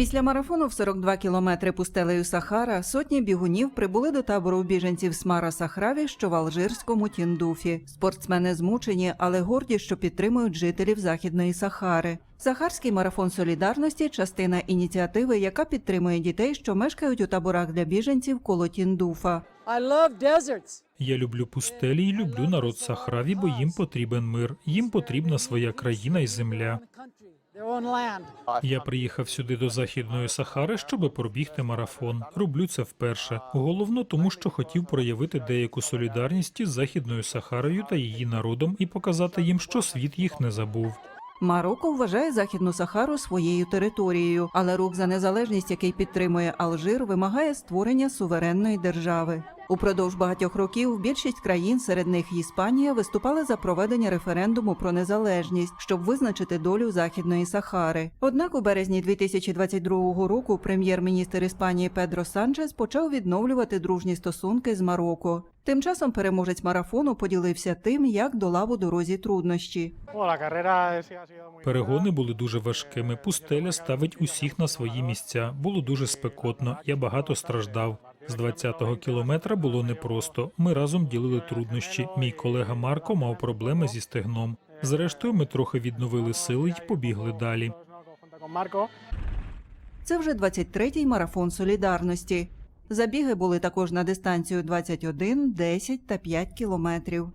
Після марафону в 42 кілометри пустелею Сахара сотні бігунів прибули до табору біженців Смара Сахраві, що в Алжирському Тіндуфі. Спортсмени змучені, але горді, що підтримують жителів Західної Сахари. Сахарський марафон солідарності частина ініціативи, яка підтримує дітей, що мешкають у таборах для біженців коло Тіндуфа. Я люблю пустелі і люблю народ Сахраві, бо їм потрібен мир. Їм потрібна своя країна і земля. Я приїхав сюди до західної Сахари, щоб пробігти марафон. Роблю це вперше. Головно, тому що хотів проявити деяку солідарність із західною Сахарою та її народом і показати їм, що світ їх не забув. Марокко вважає Західну Сахару своєю територією, але рух за незалежність, який підтримує Алжир, вимагає створення суверенної держави. Упродовж багатьох років більшість країн, серед них Іспанія, виступали за проведення референдуму про незалежність, щоб визначити долю Західної Сахари. Однак у березні 2022 року прем'єр-міністр Іспанії Педро Санчес почав відновлювати дружні стосунки з Марокко. Тим часом переможець марафону поділився тим, як долав у дорозі труднощі. Перегони були дуже важкими. Пустеля ставить усіх на свої місця. Було дуже спекотно. Я багато страждав. З 20-го кілометра було непросто. Ми разом ділили труднощі. Мій колега Марко мав проблеми зі стегном. Зрештою, ми трохи відновили сили й побігли далі. Це вже 23-й марафон солідарності. Забіги були також на дистанцію 21, 10 та 5 кілометрів.